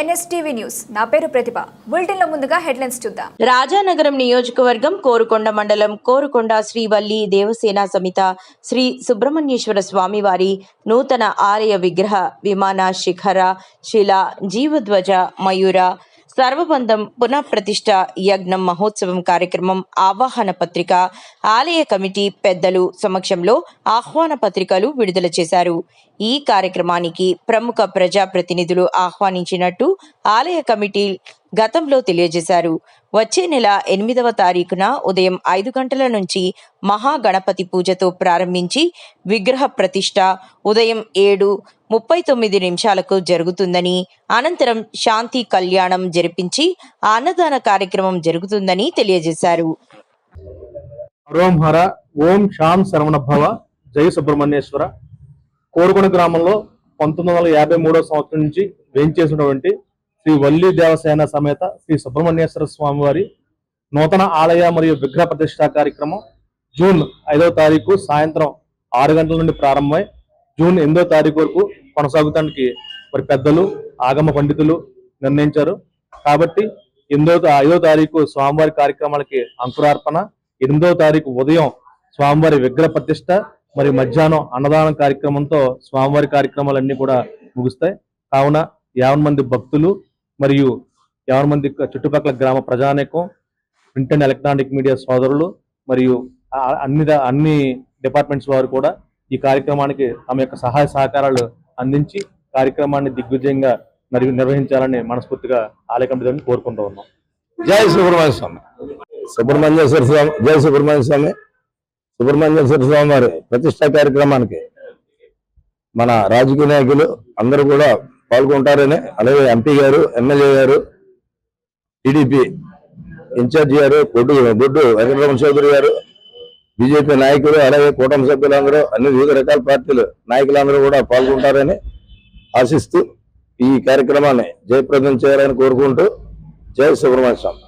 NSTV news. నా పేరు ప్రతిభ. బులెటిన్లో ముందుగా హెడ్లైన్స్ చూద్దాం. రాజానగరం నియోజకవర్గం కోరుకొండ మండలం కోరుకొండ శ్రీవల్లి దేవసేన సమిత శ్రీ సుబ్రహ్మణ్యేశ్వర స్వామివారి నూతన ఆలయ విగ్రహ విమాన శిఖర శిల జీవధ్వజ మయూర సర్వబంధం పునఃప్రతిష్ఠ యజ్ఞం మహోత్సవం కార్యక్రమం ఆవాహన పత్రిక ఆలయ కమిటీ పెద్దలు సమక్షంలో ఆహ్వాన పత్రికలు విడుదల చేశారు. ఈ కార్యక్రమానికి ప్రముఖ ప్రజాప్రతినిధులు ఆహ్వానించినట్టు ఆలయ కమిటీ గతంలో తెలియజేశారు. వచ్చే నెల ఎనిమిదవ తారీఖున ఉదయం ఐదు గంటల నుంచి మహాగణపతి పూజతో ప్రారంభించి విగ్రహ ప్రతిష్ట ఉదయం ఏడు ముప్పై తొమ్మిది నిమిషాలకు జరుగుతుందని అనంతరం శాంతి కళ్యాణం జరిపించి అన్నదాన కార్యక్రమం జరుగుతుందని తెలియజేశారు. హరోం హర ఓం శాం శరవణ భవ జై సుబ్రహ్మణ్యేశ్వర కోరుకొండ గ్రామంలో పంతొమ్మిది వందల యాభై మూడో సంవత్సరం నుంచి వేయించేసినటువంటి శ్రీ వల్లి దేవసేన సమేత శ్రీ సుబ్రహ్మణ్యేశ్వర స్వామి వారి నూతన ఆలయ మరియు విగ్రహ ప్రతిష్ట కార్యక్రమం జూన్ ఐదవ తారీఖు సాయంత్రం ఆరు గంటల నుండి ప్రారంభమై జూన్ ఎనిమిదో తారీఖు వరకు కొనసాగుతానికి మరి పెద్దలు ఆగమ పండితులు నిర్ణయించారు. కాబట్టి ఎనిమిదో ఐదో తారీఖు స్వామివారి కార్యక్రమాలకి అంకురార్పణ ఎనిమిదవ తారీఖు ఉదయం స్వామివారి విగ్రహ ప్రతిష్ట మరి మధ్యాహ్నం అన్నదాన కార్యక్రమంతో స్వామివారి కార్యక్రమాలన్నీ కూడా ముగుస్తాయి. కావున యావన్ మంది భక్తులు మరియు యావన్ మంది చుట్టుపక్కల గ్రామ ప్రజానేకం ప్రింట్ అండ్ ఎలక్ట్రానిక్ మీడియా సోదరులు మరియు అన్ని అన్ని డిపార్ట్మెంట్స్ వారు కూడా ఈ కార్యక్రమానికి తమ యొక్క సహాయ సహకారాలు అందించి కార్యక్రమాన్ని దిగ్విజయంగా మరి నిర్వహించాలని మనస్ఫూర్తిగా ఆలయ కమిటీ కోరుకుంటూ ఉన్నాం. జై సుబ్రహ్మణ్య స్వామి. సుబ్రహ్మణ్యేశ్వర స్వామి జై సుబ్రహ్మణ్య స్వామి. సుబ్రహ్మణ్యేశ్వర స్వామి వారి ప్రతిష్టా కార్యక్రమానికి మన రాజకీయ నాయకులు అందరూ కూడా పాల్గొంటారని అలాగే ఎంపీ గారు ఎమ్మెల్యే గారు టీడీపీ ఇన్ఛార్జి గారు బొడ్డు బొడ్డు వెంకటరమణ చౌదరి గారు బీజేపీ నాయకులు అలాగే కూటమి సభ్యులందరూ అన్ని వివిధ రకాల పార్టీలు నాయకులందరూ కూడా పాల్గొంటారని ఆశిస్తూ ఈ కార్యక్రమాన్ని జయప్రదం చేయాలని కోరుకుంటూ జై సుబ్రహ్మణ్య స్వామి.